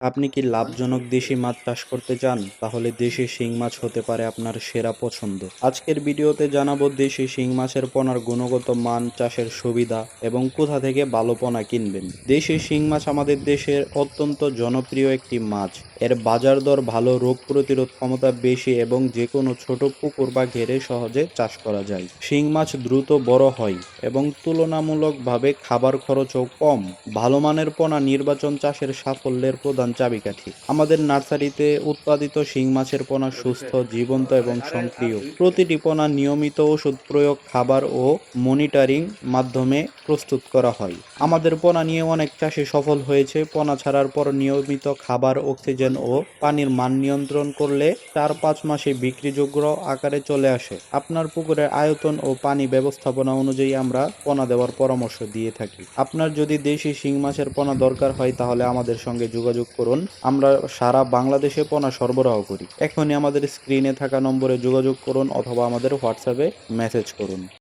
আপনি কি লাভজনক দেশি মাছ চাষ করতে চান? তাহলে দেশি শিং মাছ হতে পারে আপনার সেরা পছন্দ। আজকের ভিডিওতে জানাব দেশি শিং মাছের পোনার গুণগত মান, চাষের সুবিধা এবং কোথা থেকে ভালো পোনা কিনবেন। দেশি শিং মাছ আমাদের দেশের অত্যন্ত জনপ্রিয় একটি মাছ। এর বাজার দর ভালো, রোগ প্রতিরোধ ক্ষমতা বেশি এবং যে কোনো ছোট পুকুর বা ঘেরে সহজে চাষ করা যায়। শিং মাছ দ্রুত বড় হয় এবং তুলনামূলকভাবে খাবার খরচও কম। ভালো মানের পোনা নির্বাচন চাষের সাফল্যের প্রধান চাবিকাঠি। আমাদের নার্সারিতে উৎপাদিত শিং মাছের পোনা সুস্থ, জীবন্ত এবং সক্রিয়। প্রতিটি পোনা নিয়মিত ওষুধ প্রয়োগ, খাবার ও মনিটরিং মাধ্যমে প্রস্তুত করা হয়। আমাদের পোনা নিয়ে অনেক চাষি সফল হয়েছে। পোনা ছাড়ার পর নিয়মিত খাবার, অক্সিজেন ও পানির মান নিয়ন্ত্রণ করলে চার পাঁচ মাসে বিক্রিযোগ্য আকারে চলে আসে। আপনার পুকুরের আয়তন ও পানি ব্যবস্থাপনা অনুযায়ী আমরা পোনা দেওয়ার পরামর্শ দিয়ে থাকি। আপনার যদি দেশি শিং মাছের পোনা দরকার হয়, তাহলে আমাদের সঙ্গে যোগাযোগ করুন। আমরা সারা বাংলাদেশে পণ্য সরবরাহ করি। এখনই আমাদের স্ক্রিনে থাকা নম্বরে যোগাযোগ করুন অথবা আমাদের হোয়াটসঅ্যাপে মেসেজ করুন।